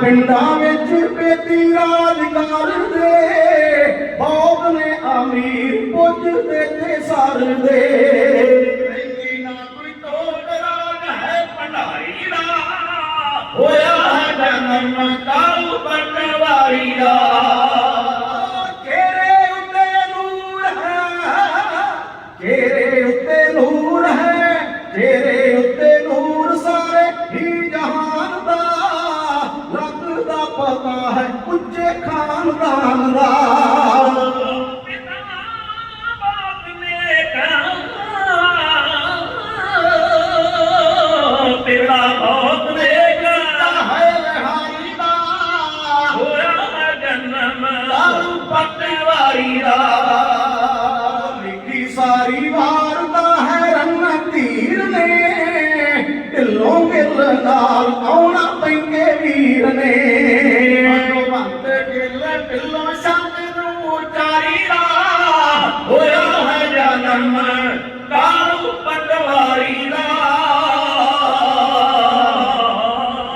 ਪਿੰਡਾਂ ਵਿੱਚ ਬੇਦੀ ਰਾਜ ਕਰਦੇ ਬਹੁਤ ਨੇ ਅਮੀਰ ਪੁੱਜਦੇ ਤੇ ਸਰਦੇ ਰਹਿੰਦੀ ਨਾ ਕੋਈ ਤੋੜ ਰਾਜ ਹੈ ਭੰਡਾਰੀ ਦਾ। ਹੋਇਆ ਹੈ ਜਨਮ ਕਾਲ ਪਟਵਾਰੀ ਦਾ। ਚਿਹਰੇ ਉੱਤੇ ਨੂਰ ਹੈ। ਚਿਹਰੇ ਉੱਤੇ ਨੂਰ ਹੈ। ਚਿਹਰੇ ਹੈ ਉੱਚੇ ਖਾਨਦਾਨ ਦਾ ਪਿਤਾ ਬਾਪ ਨੇ ਕਹਾ ਪਿਤਾ ਬਾਪ ਨੇ ਕਹਾ ਹੈ ਰਿਹਾਈ ਦਾ। ਹੋਇਆ ਜਨਮ। ਕਾਲ ਪਟਵਾਰੀ ਦਾ। ਲਿਖੀ ਸਾਰੀ ਵਾਰਤਾ ਹੈ ਰੰਨ ਧੀਰ ਨੇ। ਢਿੱਲੋਂ ਗਿੱਲ ਨਾਲ ਆਉਣਾ ਪੈਂਦੇ ਵੀਰ ਨੇ। جلن دل لو بسان ۾ روراري لا هوءه توه جانم